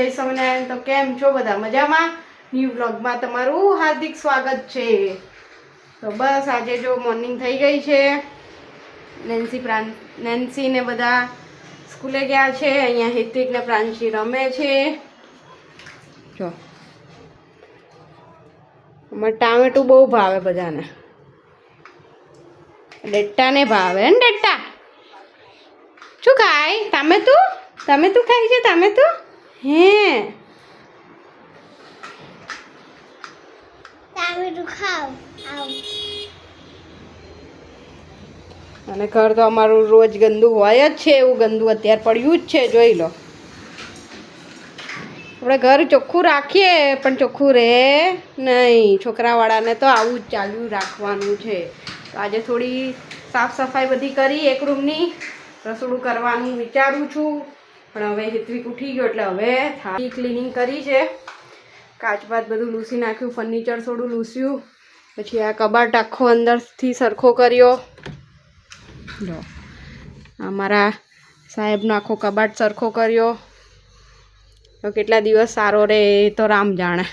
જય સ્વામિનારાયણ. તો કેમ છો બધા? મજામાં? ન્યૂ બ્લોગમાં તમારું હાર્દિક સ્વાગત છે. તો બસ આજે જો મોર્નિંગ થઈ ગઈ છે. નેન્સી પ્રાન, નેન્સી ને બધા સ્કૂલે ગયા છે. અહીંયા હિત્વિક ને પ્રાંશી રમે છે. જો. અમારે ટામેટું બહુ ભાવે બધાને. ડેટ્ટાને ભાવે. ને ડેટ્ટા? શું ખાય? તમે તું તમે તું ખાય છે તમે તું આવ. અને ઘર તો અમારું રોજ ગંદુ હોય જ છે એવું ગંદુ અત્યારે પડ્યું જ છે જોઈ લો. આપણે ઘર ચોખ્ખું રાખીએ પણ ચોખ્ખું રહે નહીં. છોકરાવાળાને તો આવું જ ચાલ્યું રાખવાનું છે. તો આજે થોડી સાફ સફાઈ બધી કરી એક રૂમની. રસોડું કરવાનું વિચારું છું. પણ હવે હિતવિક ઉઠી ગયો એટલે હવે થાળી ક્લિનિંગ કરી છે. કાચ બાદ બધું લૂસી નાખ્યું ફર્નિચર થોડું લૂસ્યું. પછી આ કબાટ આખો અંદરથી સરખો કર્યો. જો અમારા સાહેબનો આખો કબાટ સરખો કર્યો. તો કેટલા દિવસ સારો રહે એ તો રામ જાણે.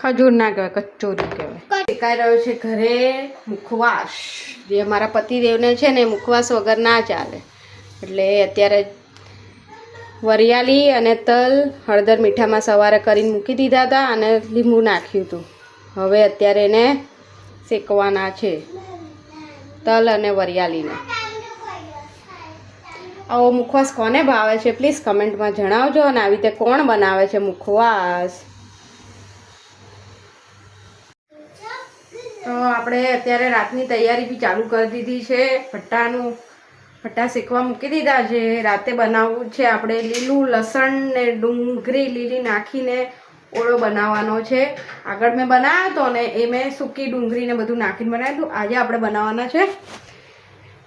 ખજૂર ના કહેવાય, કચોરી કહેવાય. શેકાઈ રહ્યો છે ઘરે મુખવાસ. જે અમારા પતિદેવને છે ને મુખવાસ વગર ના ચાલે. એટલે અત્યારે વરિયાળી અને તલ હળદર મીઠામાં સવારે કરીને મૂકી દીધા હતા અને લીંબુ નાખ્યું હતું. હવે અત્યારે એને શેકવાના છે. તલ અને વરિયાળીને. આવો મુખવાસ કોને ભાવે છે? પ્લીઝ કમેન્ટમાં જણાવજો અને આવી રીતે કોણ બનાવે છે મુખવાસ? તો આપણે અત્યારે રાતની તૈયારી બી ચાલુ કરી દીધી છે. ભટ્ટાનું ભટ્ટા શેકવા મૂકી દીધા છે. રાતે બનાવવું છે આપણે લીલું લસણ ને ડુંગળી લીલી નાખીને ઓળો બનાવવાનો છે. આગળ મેં બનાવ્યો હતો ને એ મેં સૂકી ડુંગળીને બધું નાખીને બનાવ્યું. હતું આજે આપણે બનાવવાના છે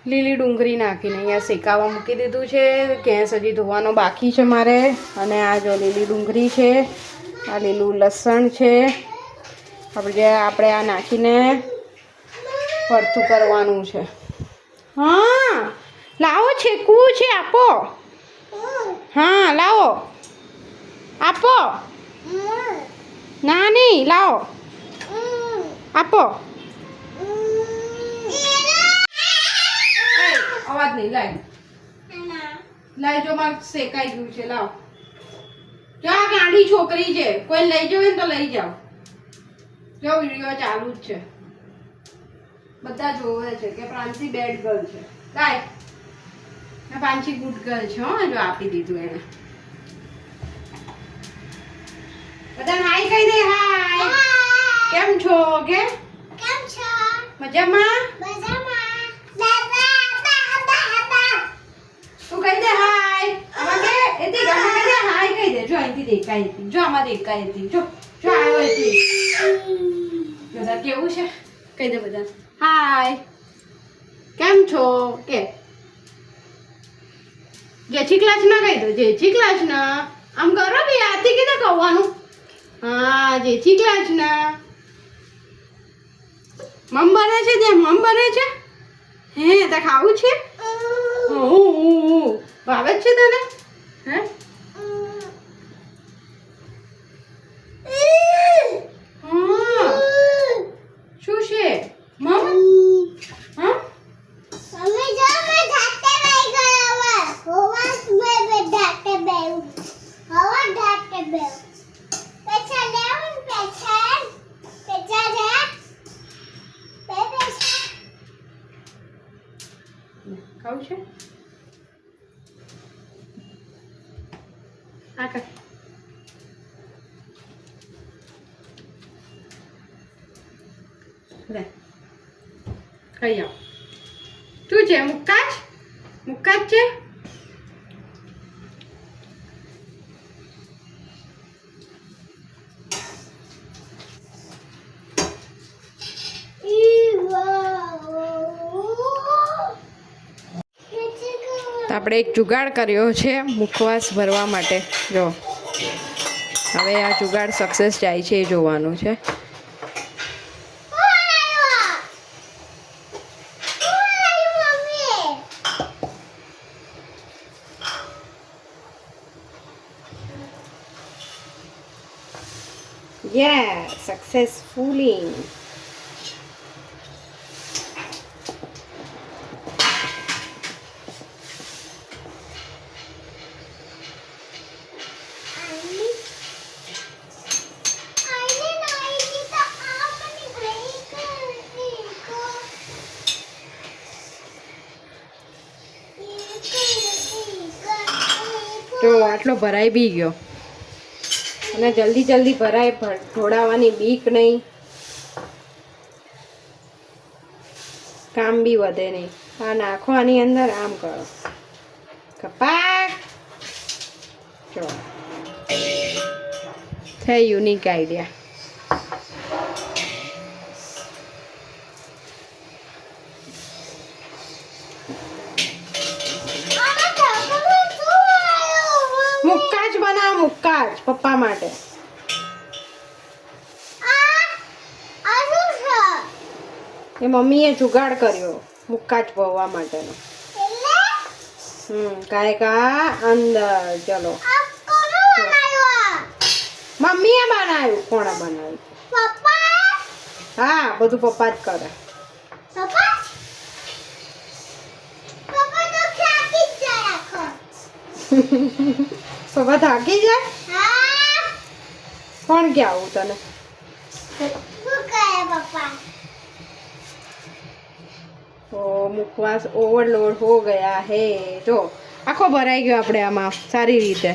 લીલી ડુંગળી નાખીને અહીંયા શેકાવા મૂકી દીધું છે. ગેસ હજી ધોવાનો બાકી છે મારે. અને આ જો લીલી ડુંગળી છે, આ લીલું લસણ છે. આપણે જે આપણે આ નાખીને ભરતું કરવાનું છે. હા, લાવો છેકવું છે આપો. હા, લાવો. આપો. ના નહીં, લાવો. આપો. અવાજ નહીં લાઈ લાઈ જો મારે શેકાઈ ગયું છે લાવ. જો આ ગાંડી છોકરી છે? કોઈ લઈ જવે ને તો લઈ જાઓ. જો વીડિયો ચાલુ જ છે. બધા જોવે છે કે પ્રાંસી બેડ ગર્લ છે. લાય. ને પાંચી ગુડ ગર્લ છે હો જો આપી દીધું એને. બધા હાય કહી દે હાય કેમ છો કે કેમ છો? મજામાં? મજામાં દાદા દાદા દાદા તું કહી દે હાય એથી ગામાં કહી દે હાય કહી દે. જો અહીંથી દેખાય હતી જો આમાં દેખાય હતી જો જો આવ્યો હતી બધા કેવું છે? કહી દે બધા. હાય કેમ છો? કે? જેછી ક્લાસ ના કહી દો જેછી ક્લાસ ના આમ કરો બી આથી કીધે કહેવાનું હા જેછી ક્લાસ ના મમ બને છે ત્યાં? મમ બને છે? હે તે ખાવું છે? ઓ ભાવે જ છે તને? હે લે. ખાઈ આવ. શું છે મુક્કાજ મુક્કાજ છે? આપણે એક જુગાડ કર્યો છે મુખવાસ ભરવા માટે. જો. હવે આ જુગાડ સક્સેસ જાય છે એ જોવાનું છે. Yeah, successfully. આની આની નાઈની તો આપની ઘણી કરતી કો તો આટલો ભરાઈ બી ગયો અને જલ્દી જલ્દી ભરાય ઢોળાવાની બીક નહીં. કામ બી વધે નહીં. આ નાખો આની અંદર, આમ કરો. કપાક ચો થઈ યુનિક આઈડિયા. મુક્કા જ પપ્પા માટે. એ મમ્મીએ જુગાડ કર્યો મુક્કા જ ભવવા માટેનો હમ કાયકા અંદર ચલો. મમ્મીએ બનાવ્યું કોણે બનાવ્યું? હા બધું પપ્પા જ કરે. પપ્પા તો ખાકી જ જાય આખો પપ્પા થાકી જાય? કોણ કે આવું તને? ઓ મુખવાસ ઓવરલોડ હો ગયા હે. જો આખો ભરાઈ ગયો આપણે આમાં સારી રીતે.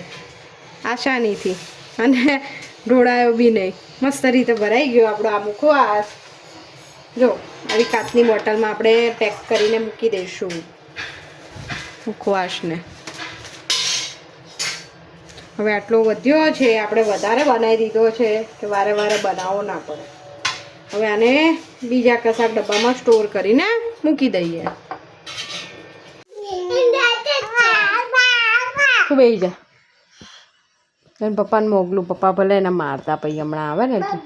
આસાનીથી અને ઢોળાયો બી નહીં. મસ્ત રીતે ભરાઈ ગયો આપણો આ મુખવાસ. જો આવી કાચની બોટલમાં આપણે પેક કરીને મૂકી દઈશું મુખવાસને. હવે આટલો વધ્યો છે આપણે વધારે બનાવી દીધો છે કે વારે વારે બનાવવો ના પડે હવે આને બીજા કશાક ડબ્બામાં સ્ટોર કરીને મૂકી દઈએ તું બેસી જા એને પપ્પાને મોકલું પપ્પા ભલે એને મારતા પછી હમણાં આવે ને એટલે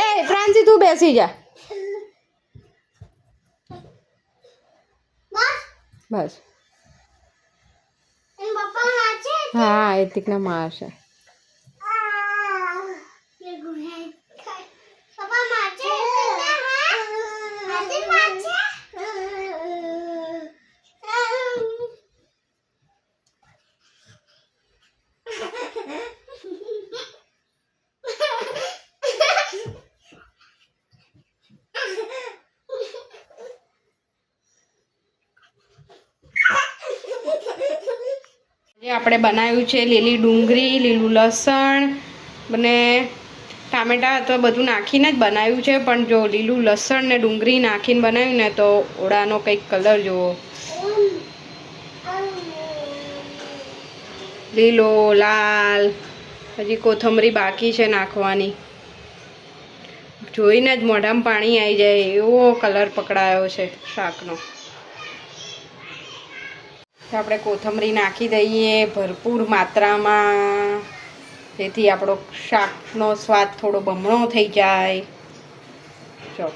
એ પ્રાંસી તું બેસી જા. બસ. હા એતિકને મારશે જે આપણે બનાવ્યું છે, લીલી ડુંગળી, લીલું લસણ અને ટામેટાં તો બધું નાખીને જ બનાવ્યું છે, પણ જો લીલું લસણ ને ડુંગળી નાખીને બનાવ્યું ને તો ઓળાનો કંઈક કલર જુઓ. લીલો, લાલ, હજી કોથમરી બાકી છે નાખવાની. જોઈને જ મોઢામાં પાણી આવી જાય, એવો કલર પકડાયો છે શાકનો. તો આપણે કોથમરી નાખી દઈએ ભરપૂર માત્રામાં. જેથી આપણો શાકનો સ્વાદ થોડો બમણો થઈ જાય. ચો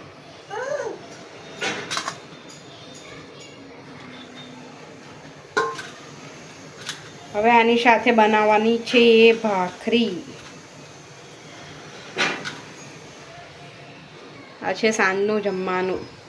હવે આની સાથે બનાવવાની છે ભાખરી. આ છે સાંજનું જમવાનું.